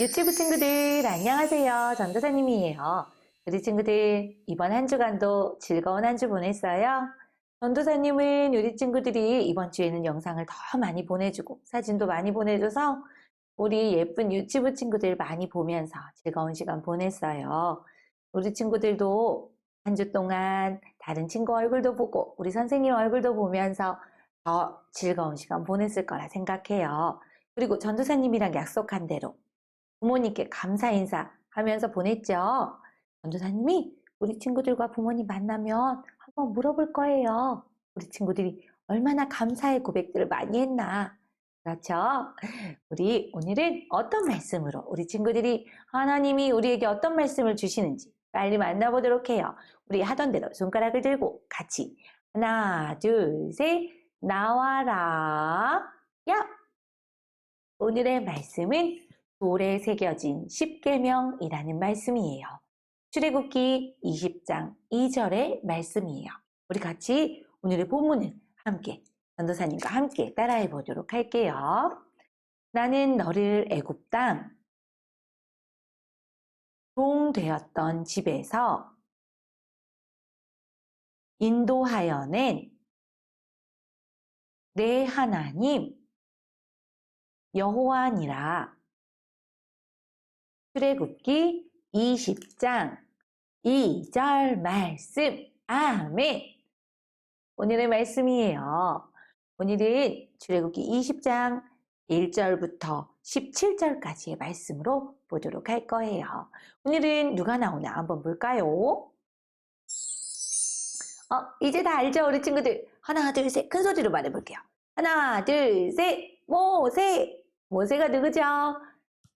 유튜브 친구들 안녕하세요. 전도사님이에요. 우리 친구들 이번 한 주간도 즐거운 한 주 보냈어요? 전도사님은 우리 친구들이 이번 주에는 영상을 더 많이 보내주고 사진도 많이 보내줘서 우리 예쁜 유튜브 친구들 많이 보면서 즐거운 시간 보냈어요. 우리 친구들도 한 주 동안 다른 친구 얼굴도 보고 우리 선생님 얼굴도 보면서 더 즐거운 시간 보냈을 거라 생각해요. 그리고 전도사님이랑 약속한 대로 부모님께 감사 인사 하면서 보냈죠. 전도사님이 우리 친구들과 부모님 만나면 한번 물어볼 거예요. 우리 친구들이 얼마나 감사의 고백들을 많이 했나. 그렇죠? 우리 오늘은 어떤 말씀으로 우리 친구들이 하나님이 우리에게 어떤 말씀을 주시는지 빨리 만나보도록 해요. 우리 하던 대로 손가락을 들고 같이 하나, 둘, 셋, 나와라. 야! 오늘의 말씀은 돌에 새겨진 십계명이라는 말씀이에요. 출애굽기 20장 2절의 말씀이에요. 우리 같이 오늘의 본문을 함께 전도사님과 함께 따라해 보도록 할게요. 나는 너를 애굽 땅 종되었던 집에서 인도하여 낸 내 하나님 여호와니라. 출애굽기 20장 2절 말씀. 아멘. 오늘의 말씀이에요. 오늘은 출애굽기 20장 1절부터 17절까지의 말씀으로 보도록 할 거예요. 오늘은 누가 나오나 한번 볼까요? 어, 이제 다 알죠, 우리 친구들? 하나, 둘, 셋. 큰 소리로 말해볼게요. 하나, 둘, 셋. 모세. 모세가 누구죠?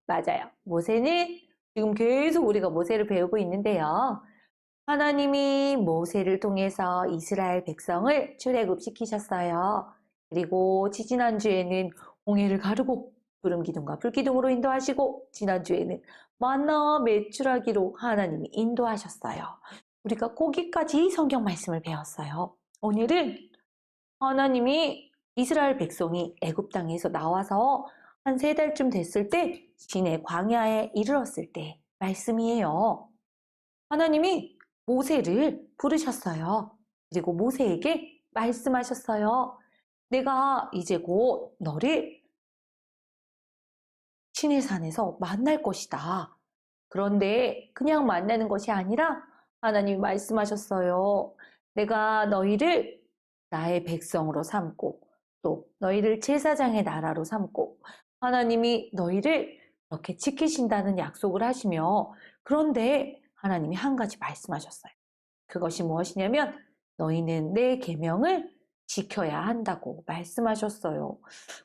맞아요. 모세는 지금 계속 우리가 모세를 배우고 있는데요. 하나님이 모세를 통해서 이스라엘 백성을 출애굽시키셨어요. 그리고 지지난주에는 홍해를 가르고 구름 기둥과 불 기둥으로 인도하시고 지난주에는 만나 매출하기로 하나님이 인도하셨어요. 우리가 거기까지 성경 말씀을 배웠어요. 오늘은 하나님이 이스라엘 백성이 애굽 땅에서 나와서 한 세 달쯤 됐을 때 시내 광야에 이르렀을 때 말씀이에요. 하나님이 모세를 부르셨어요. 그리고 모세에게 말씀하셨어요. 내가 이제 곧 너를 시내산에서 만날 것이다. 그런데 그냥 만나는 것이 아니라 하나님이 말씀하셨어요. 내가 너희를 나의 백성으로 삼고 또 너희를 제사장의 나라로 삼고 하나님이 너희를 이렇게 지키신다는 약속을 하시며 그런데 하나님이 한 가지 말씀하셨어요. 그것이 무엇이냐면 너희는 내 계명을 지켜야 한다고 말씀하셨어요.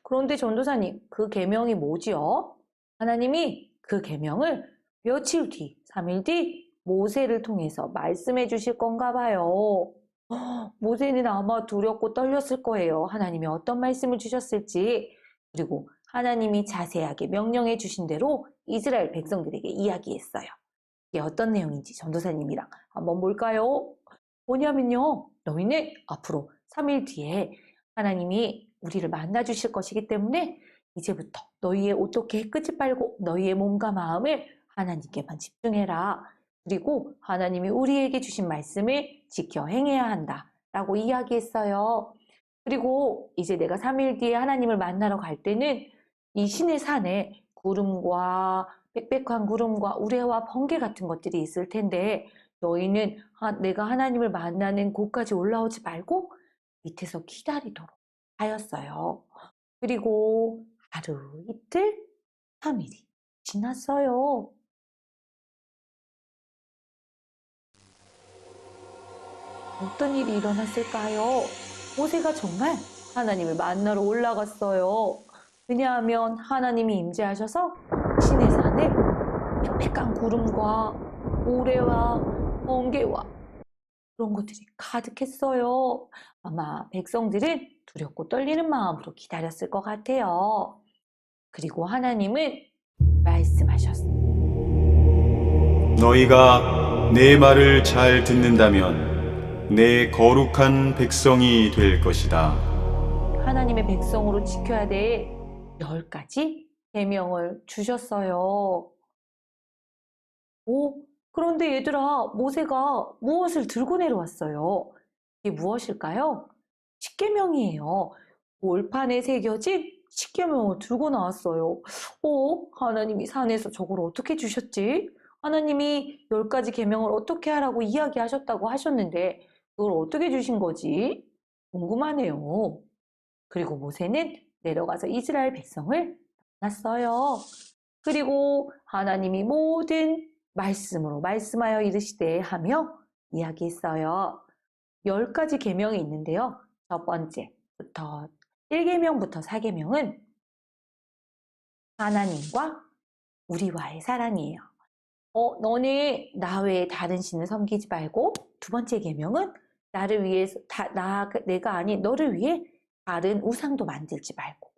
그런데 전도사님, 그 계명이 뭐지요? 하나님이 그 계명을 며칠 뒤, 3일 뒤 모세를 통해서 말씀해 주실 건가 봐요. 모세는 아마 두렵고 떨렸을 거예요. 하나님이 어떤 말씀을 주셨을지. 그리고 하나님이 자세하게 명령해 주신 대로 이스라엘 백성들에게 이야기했어요. 이게 어떤 내용인지 전도사님이랑 한번 볼까요? 뭐냐면요. 너희는 앞으로 3일 뒤에 하나님이 우리를 만나 주실 것이기 때문에 이제부터 너희의 어떻게 끝이 빨고 너희의 몸과 마음을 하나님께만 집중해라. 그리고 하나님이 우리에게 주신 말씀을 지켜 행해야 한다. 라고 이야기했어요. 그리고 이제 내가 3일 뒤에 하나님을 만나러 갈 때는 이 신의 산에 구름과 빽빽한 구름과 우레와 번개 같은 것들이 있을 텐데 너희는 하- 내가 하나님을 만나는 곳까지 올라오지 말고 밑에서 기다리도록 하였어요. 그리고 하루, 이틀, 3일이 지났어요. 어떤 일이 일어났을까요? 모세가 정말 하나님을 만나러 올라갔어요. 왜냐하면 하나님이 임재하셔서 신의 산에 빽빽한 구름과 모래와 번개와 그런 것들이 가득했어요. 아마 백성들은 두렵고 떨리는 마음으로 기다렸을 것 같아요. 그리고 하나님은 말씀하셨어요. 너희가 내 말을 잘 듣는다면 내 거룩한 백성이 될 것이다. 하나님의 백성으로 지켜야 될 열 가지 계명을 주셨어요. 오, 그런데 얘들아, 모세가 무엇을 들고 내려왔어요? 이게 무엇일까요? 십계명이에요. 올판에 새겨진 십계명을 들고 나왔어요. 오, 하나님이 산에서 저걸 어떻게 주셨지? 하나님이 열 가지 계명을 어떻게 하라고 이야기하셨다고 하셨는데 그걸 어떻게 주신 거지? 궁금하네요. 그리고 모세는 내려가서 이스라엘 백성을 만났어요. 그리고 하나님이 모든 말씀으로 말씀하여 이르시되 하며 이야기했어요. 열 가지 계명이 있는데요. 첫 번째부터 1계명부터 4계명은 하나님과 우리와의 사랑이에요. 어, 너네 나 외에 다른 신을 섬기지 말고 두 번째 계명은 나를 위해서 다, 나 내가 아닌 너를 위해 다른 우상도 만들지 말고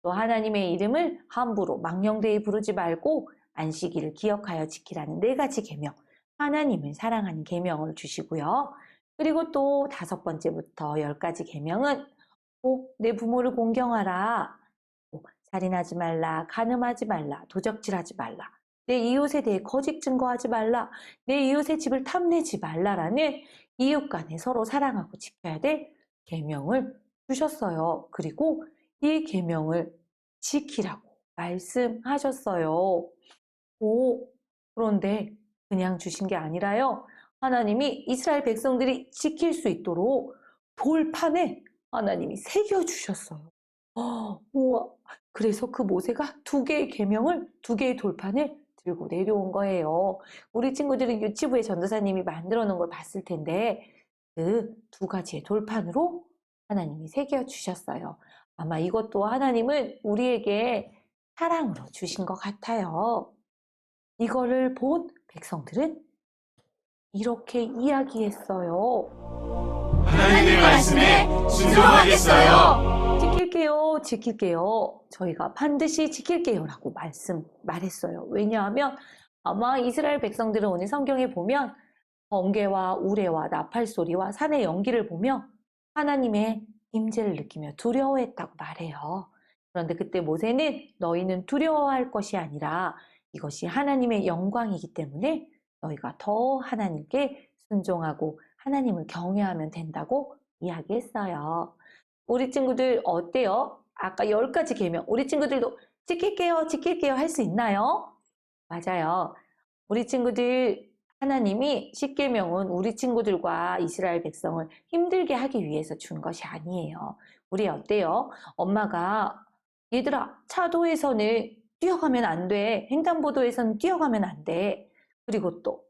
또 하나님의 이름을 함부로 망령되이 부르지 말고 안식일을 기억하여 지키라는 네 가지 계명 하나님을 사랑하는 계명을 주시고요. 그리고 또 다섯 번째부터 열 가지 계명은 어, 내 부모를 공경하라. 어, 살인하지 말라, 간음하지 말라, 도적질하지 말라. 내 이웃에 대해 거짓 증거하지 말라. 내 이웃의 집을 탐내지 말라라는 이웃 간에 서로 사랑하고 지켜야 될 계명을 주셨어요. 그리고 이 계명을 지키라고 말씀하셨어요. 오, 그런데 그냥 주신 게 아니라요. 하나님이 이스라엘 백성들이 지킬 수 있도록 돌판에 하나님이 새겨 주셨어요. 어, 우와. 그래서 그 모세가 두 개의 계명을 두 개의 돌판을 들고 내려온 거예요. 우리 친구들은 유치부의 전도사님이 만들어 놓은 걸 봤을 텐데 그 두 가지의 돌판으로 하나님이 새겨 주셨어요. 아마 이것도 하나님은 우리에게 사랑으로 주신 것 같아요. 이거를 본 백성들은 이렇게 이야기했어요. 하나님의 말씀에 순종하겠어요. 지킬게요, 지킬게요. 저희가 반드시 지킬게요. 라고 말씀, 말했어요. 왜냐하면 아마 이스라엘 백성들은 오늘 성경에 보면 번개와 우레와 나팔 소리와 산의 연기를 보며 하나님의 임재를 느끼며 두려워했다고 말해요. 그런데 그때 모세는 너희는 두려워할 것이 아니라 이것이 하나님의 영광이기 때문에 너희가 더 하나님께 순종하고 하나님을 경외하면 된다고 이야기했어요. 우리 친구들 어때요? 아까 열 가지 계명 우리 친구들도 지킬게요, 지킬게요 할 수 있나요? 맞아요. 우리 친구들 하나님이 십계명은 우리 친구들과 이스라엘 백성을 힘들게 하기 위해서 준 것이 아니에요. 우리 어때요? 엄마가 얘들아 차도에서는 뛰어가면 안 돼. 횡단보도에서는 뛰어가면 안 돼. 그리고 또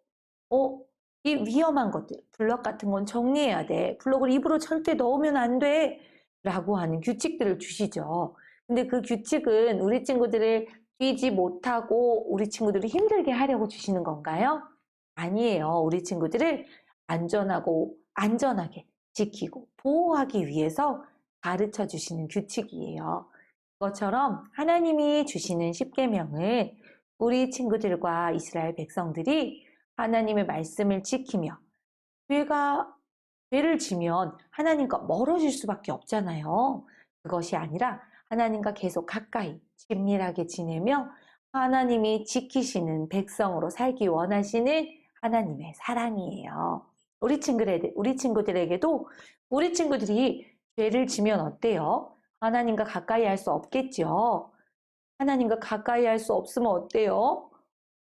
어, 이 위험한 것들, 블럭 같은 건 정리해야 돼. 블럭을 입으로 절대 넣으면 안 돼. 라고 하는 규칙들을 주시죠. 근데 그 규칙은 우리 친구들을 뛰지 못하고 우리 친구들을 힘들게 하려고 주시는 건가요? 아니에요. 우리 친구들을 안전하고 안전하게 지키고 보호하기 위해서 가르쳐 주시는 규칙이에요. 그것처럼 하나님이 주시는 십계명은 우리 친구들과 이스라엘 백성들이 하나님의 말씀을 지키며 죄가 죄를 지면 하나님과 멀어질 수밖에 없잖아요. 그것이 아니라 하나님과 계속 가까이 친밀하게 지내며 하나님이 지키시는 백성으로 살기 원하시는 하나님의 사랑이에요. 우리 친구들, 우리 친구들에게도 우리 친구들이 죄를 지면 어때요? 하나님과 가까이 할 수 없겠죠. 하나님과 가까이 할 수 없으면 어때요?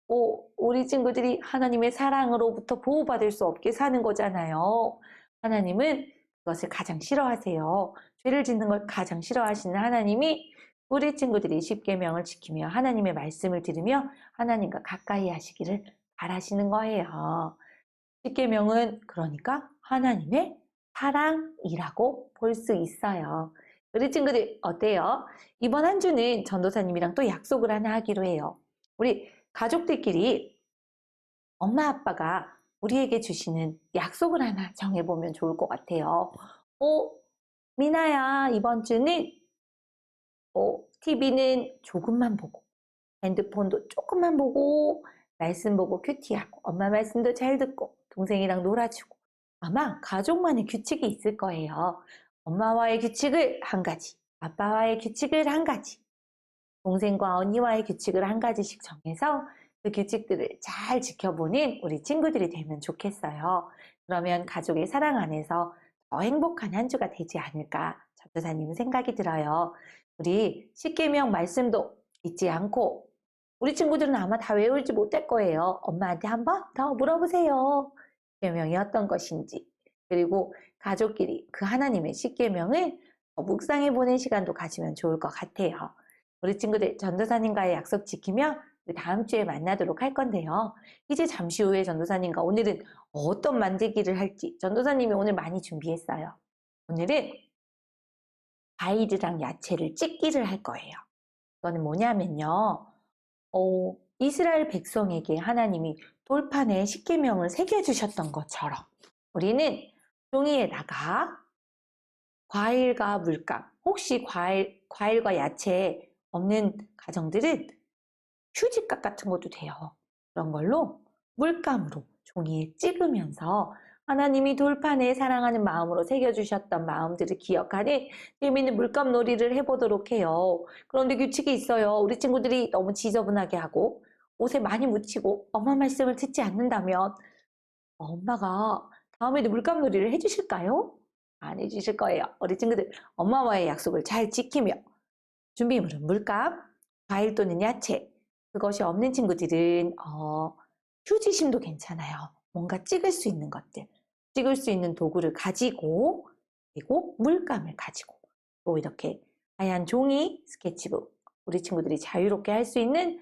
오, 우리 친구들이 하나님의 사랑으로부터 보호받을 수 없게 사는 거잖아요. 하나님은 그것을 가장 싫어하세요. 죄를 짓는 걸 가장 싫어하시는 하나님이 우리 친구들이 십계명을 지키며 하나님의 말씀을 들으며 하나님과 가까이 하시기를 바라시는 거예요. 십계명은 그러니까 하나님의 사랑이라고 볼 수 있어요. 우리 친구들 어때요? 이번 한 주는 전도사님이랑 또 약속을 하나 하기로 해요. 우리 가족들끼리 엄마 아빠가 우리에게 주시는 약속을 하나 정해보면 좋을 것 같아요. 어, 미나야, 이번 주는 어, TV는 조금만 보고, 핸드폰도 조금만 보고, 말씀 보고 큐티하고, 엄마 말씀도 잘 듣고, 동생이랑 놀아주고, 아마 가족만의 규칙이 있을 거예요. 엄마와의 규칙을 한 가지, 아빠와의 규칙을 한 가지. 동생과 언니와의 규칙을 한 가지씩 정해서 그 규칙들을 잘 지켜보는 우리 친구들이 되면 좋겠어요. 그러면 가족의 사랑 안에서 더 행복한 한 주가 되지 않을까 전도사님은 생각이 들어요. 우리 십계명 말씀도 잊지 않고 우리 친구들은 아마 다 외울지 못할 거예요. 엄마한테 한번 더 물어보세요. 십계명이 어떤 것인지 그리고 가족끼리 그 하나님의 십계명을 더 묵상해 보는 시간도 가지면 좋을 것 같아요. 우리 친구들 전도사님과의 약속 지키며 다음 주에 만나도록 할 건데요. 이제 잠시 후에 전도사님과 오늘은 어떤 만들기를 할지 전도사님이 오늘 많이 준비했어요. 오늘은 과일이랑 야채를 찢기를 할 거예요. 이거는 뭐냐면요. 어, 이스라엘 백성에게 하나님이 돌판에 십계명을 새겨 주셨던 것처럼 우리는 종이에다가 과일과 물감, 혹시 과일, 과일과 야채 없는 가정들은 휴지값 같은 것도 돼요. 그런 걸로 물감으로 종이에 찍으면서 하나님이 돌판에 사랑하는 마음으로 새겨주셨던 마음들을 기억하는 재미있는 물감 놀이를 해보도록 해요. 그런데 규칙이 있어요. 우리 친구들이 너무 지저분하게 하고 옷에 많이 묻히고 엄마 말씀을 듣지 않는다면 엄마가 다음에도 물감 놀이를 해주실까요? 안 해주실 거예요. 우리 친구들 엄마와의 약속을 잘 지키며 준비물은 물감, 과일 또는 야채. 그것이 없는 친구들은 어, 휴지심도 괜찮아요. 뭔가 찍을 수 있는 것들, 찍을 수 있는 도구를 가지고 그리고 물감을 가지고 또 이렇게 하얀 종이, 스케치북, 우리 친구들이 자유롭게 할 수 있는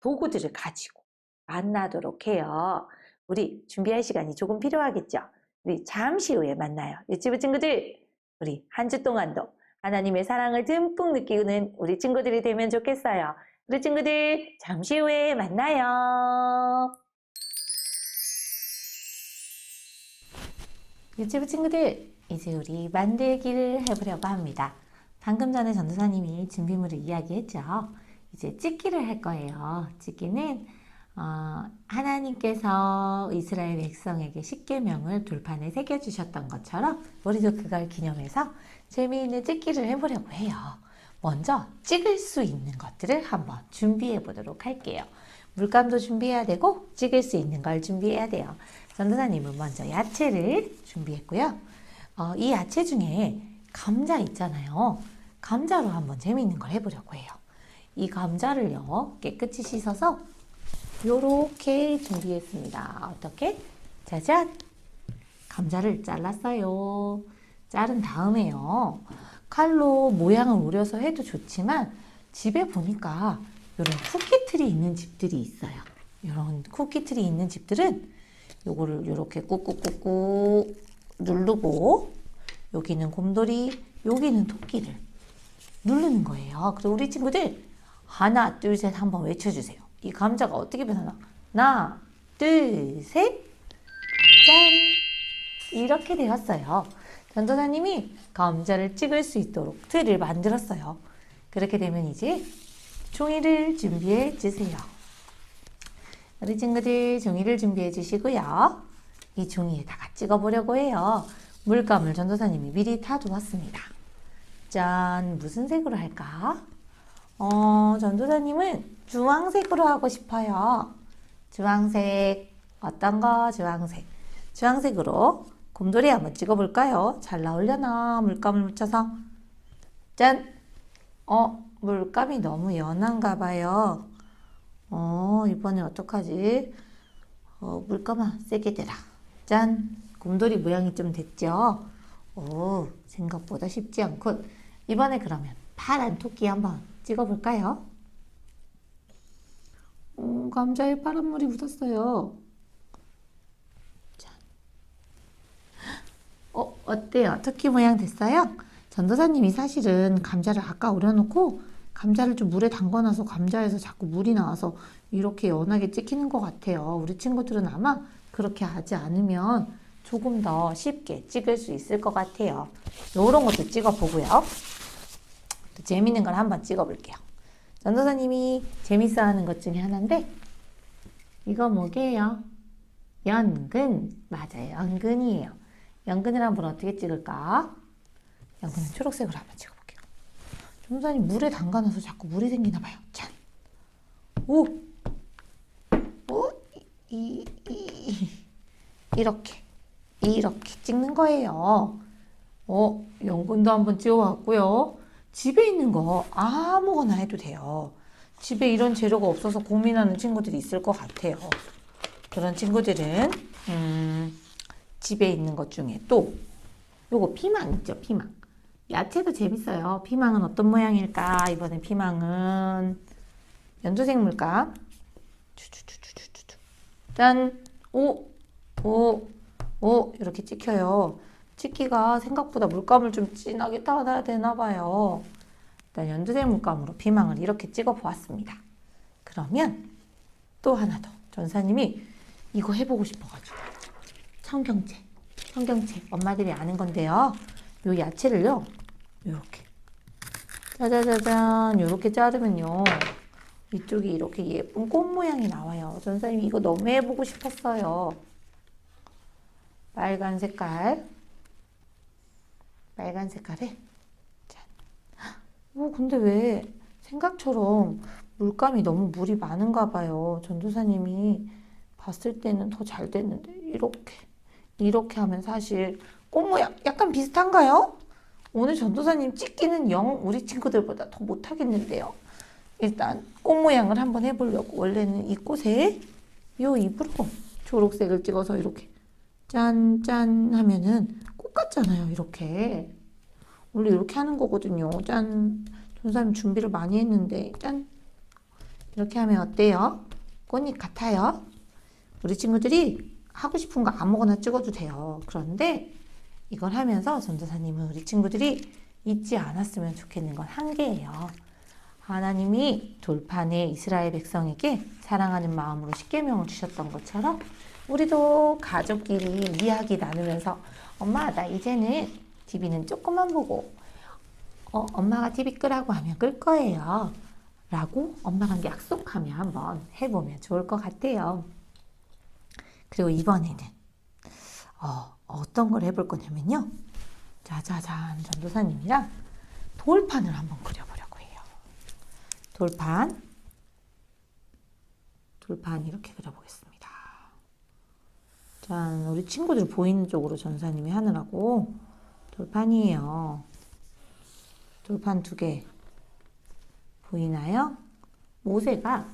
도구들을 가지고 만나도록 해요. 우리 준비할 시간이 조금 필요하겠죠? 우리 잠시 후에 만나요. 유치부 친구들, 우리 한 주 동안도 하나님의 사랑을 듬뿍 느끼는 우리 친구들이 되면 좋겠어요. 우리 친구들, 잠시 후에 만나요. 유치부 친구들, 이제 우리 만들기를 해보려고 합니다. 방금 전에 전도사님이 준비물을 이야기했죠. 이제 찍기를 할 거예요. 찍기는 어, 하나님께서 이스라엘 백성에게 십계명을 돌판에 새겨 주셨던 것처럼 우리도 그걸 기념해서 재미있는 찍기를 해보려고 해요. 먼저 찍을 수 있는 것들을 한번 준비해 보도록 할게요. 물감도 준비해야 되고 찍을 수 있는 걸 준비해야 돼요. 전도사님은 먼저 야채를 준비했고요. 어, 이 야채 중에 감자 있잖아요. 감자로 한번 재미있는 걸 해보려고 해요. 이 감자를요 깨끗이 씻어서 요렇게 준비했습니다. 어떻게? 짜잔! 감자를 잘랐어요. 자른 다음에요. 칼로 모양을 오려서 해도 좋지만 집에 보니까 이런 쿠키틀이 있는 집들이 있어요. 이런 쿠키틀이 있는 집들은 요거를 이렇게 꾹꾹꾹꾹 누르고 여기는 곰돌이, 여기는 토끼를 누르는 거예요. 그리고 우리 친구들 하나, 둘, 셋 한번 외쳐주세요. 이 감자가 어떻게 변하나? 하나, 둘, 셋, 짠! 이렇게 되었어요. 전도사님이 감자를 찍을 수 있도록 틀을 만들었어요. 그렇게 되면 이제 종이를 준비해 주세요. 우리 친구들 종이를 준비해 주시고요. 이 종이에다가 찍어보려고 해요. 물감을 전도사님이 미리 타두었습니다. 짠! 무슨 색으로 할까? 어, 전도사님은 주황색으로 하고 싶어요. 주황색. 어떤 거? 주황색. 주황색으로 곰돌이 한번 찍어볼까요? 잘 나오려나? 물감을 묻혀서. 짠! 어, 물감이 너무 연한가 봐요. 어, 이번에 어떡하지? 어, 물감아, 세게 대라. 짠! 곰돌이 모양이 좀 됐죠? 오, 생각보다 쉽지 않군. 이번에 그러면 파란 토끼 한번 찍어볼까요? 음, 감자에 파란 물이 묻었어요. 자. 어, 어때요? 토끼 모양 됐어요? 전도사님이 사실은 감자를 아까 우려놓고 감자를 좀 물에 담궈놔서 감자에서 자꾸 물이 나와서 이렇게 연하게 찍히는 것 같아요. 우리 친구들은 아마 그렇게 하지 않으면 조금 더 쉽게 찍을 수 있을 것 같아요. 이런 것도 찍어보고요. 또 재밌는 걸 한번 찍어볼게요. 전도사님이 재밌어 하는 것 중에 하나인데, 이거 뭐게요? 연근. 맞아요. 연근이에요. 연근을 한번 어떻게 찍을까? 연근은 초록색으로 한번 찍어볼게요. 전도사님 물에 담가놔서 자꾸 물이 생기나 봐요. 짠. 오. 오. 이, 이, 이. 이렇게. 이렇게 찍는 거예요. 어, 연근도 한번 찍어왔고요. 집에 있는 거 아무거나 해도 돼요. 집에 이런 재료가 없어서 고민하는 친구들이 있을 것 같아요. 그런 친구들은 음, 집에 있는 것 중에 또 요거 피망 있죠, 피망. 야채도 재밌어요. 피망은 어떤 모양일까? 이번에 피망은. 추추추추추추. 짠. 오, 오, 오 이렇게 찍혀요. 찍기가 생각보다 물감을 좀 진하게 따야 되나 봐요. 일단 연두색 물감으로 피망을 이렇게 찍어 보았습니다. 그러면 또 하나 더. 전사님이 이거 해보고 싶어가지고. 청경채. 청경채. 엄마들이 아는 건데요. 요 야채를요. 요렇게. 짜자자잔. 요렇게 자르면요. 이쪽이 이렇게 예쁜 꽃 모양이 나와요. 전사님 이거 너무 해보고 싶었어요. 빨간 색깔. 빨간 색깔에 짠. 어, 근데 왜 생각처럼 물감이 너무 물이 많은가 봐요. 전도사님이 봤을 때는 더 잘 됐는데 이렇게 이렇게 하면 사실 꽃 모양 약간 비슷한가요? 오늘 전도사님 찍기는 영 우리 친구들보다 더 못하겠는데요. 일단 꽃 모양을 한번 해보려고 원래는 이 꽃에 요 입으로 초록색을 찍어서 이렇게 짠짠 하면은 꽃 같잖아요 이렇게. 원래 이렇게 하는 거거든요. 짠 전사님 준비를 많이 했는데 짠. 이렇게 하면 어때요? 꽃잎 같아요? 우리 친구들이 하고 싶은 거 아무거나 찍어도 돼요. 그런데 이걸 하면서 전도사님은 우리 친구들이 잊지 않았으면 좋겠는 건한 개예요. 하나님이 돌판에 이스라엘 백성에게 사랑하는 마음으로 십계명을 주셨던 것처럼 우리도 가족끼리 이야기 나누면서 엄마 나 이제는 TV는 조금만 보고 어, 엄마가 TV 끄라고 하면 끌 거예요. 라고 엄마랑 약속하며 한번 해보면 좋을 것 같아요. 그리고 이번에는 어, 어떤 걸 해볼 거냐면요 짜자잔 전도사님이랑 돌판을 한번 그려보려고 해요 돌판 돌판 이렇게 그려보겠습니다 짠, 우리 친구들 보이는 쪽으로 전사님이 하느라고 돌판이에요. 돌판 두 개. 보이나요? 모세가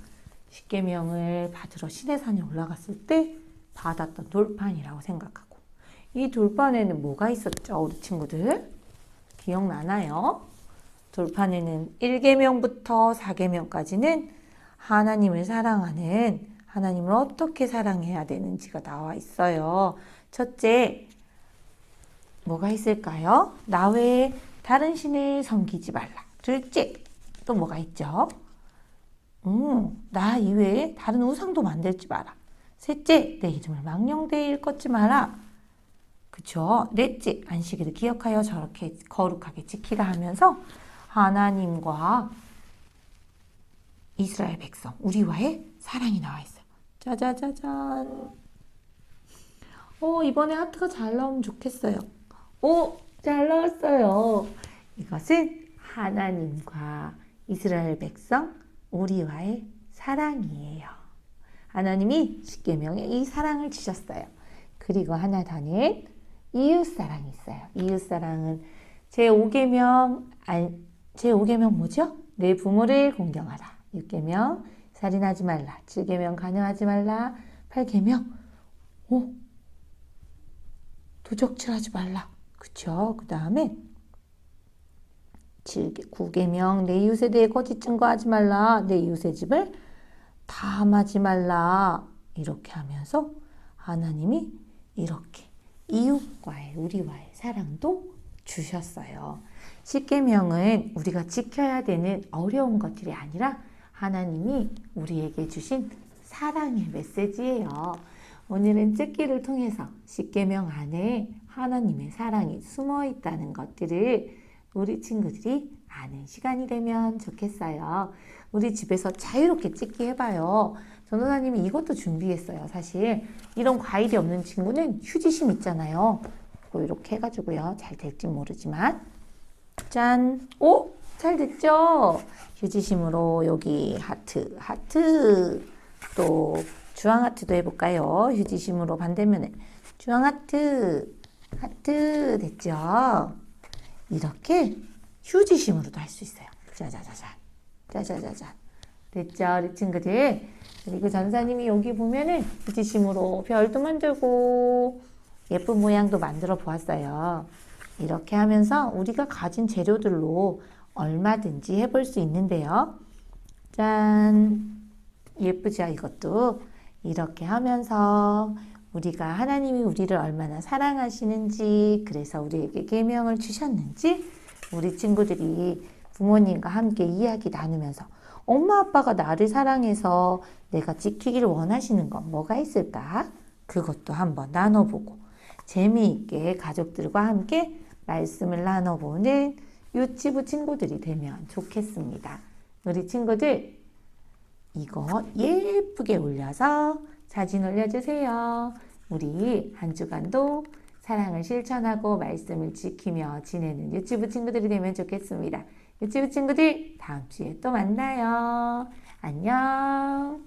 십계명을 받으러 시내산에 올라갔을 때 받았던 돌판이라고 생각하고 이 돌판에는 뭐가 있었죠, 우리 친구들? 기억나나요? 돌판에는 1계명부터 4계명까지는 하나님을 사랑하는 하나님을 어떻게 사랑해야 되는지가 나와 있어요. 첫째, 뭐가 있을까요? 나 외에 다른 신을 섬기지 말라. 둘째, 또 뭐가 있죠? 음, 나 이외에 다른 우상도 만들지 마라. 셋째, 내 이름을 망령되이 일컫지 마라. 그쵸? 넷째, 안식일을 기억하여 저렇게 거룩하게 지키라 하면서 하나님과 이스라엘 백성, 우리와의 사랑이 나와 있어요. 짜자자잔. 어, 이번에 하트가 잘 나오면 좋겠어요. 오, 잘 나왔어요. 이것은 하나님과 이스라엘 백성, 우리와의 사랑이에요. 하나님이 십계명에 이 사랑을 주셨어요. 그리고 하나 더는 이웃 사랑이 있어요. 이웃 사랑은 제 5계명 제 5계명 뭐죠? 내 부모를 공경하라. 6계명 살인하지 말라. 7계명 간음하지 말라. 8계명 오 도적질하지 말라. 그쵸? 그 다음에 9계명 내 이웃에 대해 거짓 증거하지 말라. 내 이웃의 집을 탐하지 말라. 이렇게 하면서 하나님이 이렇게 이웃과의 우리와의 사랑도 주셨어요. 십계명은 우리가 지켜야 되는 어려운 것들이 아니라 하나님이 우리에게 주신 사랑의 메시지예요. 오늘은 찍기를 통해서 십계명 안에 하나님의 사랑이 숨어 있다는 것들을 우리 친구들이 아는 시간이 되면 좋겠어요. 우리 집에서 자유롭게 찍기 해봐요. 전도사님이 이것도 준비했어요. 사실 이런 과일이 없는 친구는 휴지심 있잖아요. 이렇게 해가지고요. 잘 될지 모르지만 짠! 오! 잘 됐죠? 휴지심으로 여기 하트, 하트, 또 주황 하트도 해볼까요? 휴지심으로 반대면에 주황 하트, 하트 됐죠? 이렇게 휴지심으로도 할 수 있어요. 짜자자잔, 짜자자잔. 됐죠, 우리 친구들? 그리고 전사님이 여기 보면은 휴지심으로 별도 만들고 예쁜 모양도 만들어 보았어요. 이렇게 하면서 우리가 가진 재료들로 얼마든지 해볼 수 있는데요. 짠! 예쁘죠, 이것도? 이렇게 하면서 우리가 하나님이 우리를 얼마나 사랑하시는지, 그래서 우리에게 계명을 주셨는지, 우리 친구들이 부모님과 함께 이야기 나누면서 엄마 아빠가 나를 사랑해서 내가 지키기를 원하시는 건 뭐가 있을까? 그것도 한번 나눠보고 재미있게 가족들과 함께 말씀을 나눠보는 유치부 친구들이 되면 좋겠습니다. 우리 친구들 이거 예쁘게 올려서 사진 올려주세요. 우리 한 주간도 사랑을 실천하고 말씀을 지키며 지내는 유치부 친구들이 되면 좋겠습니다. 유치부 친구들 다음 주에 또 만나요. 안녕.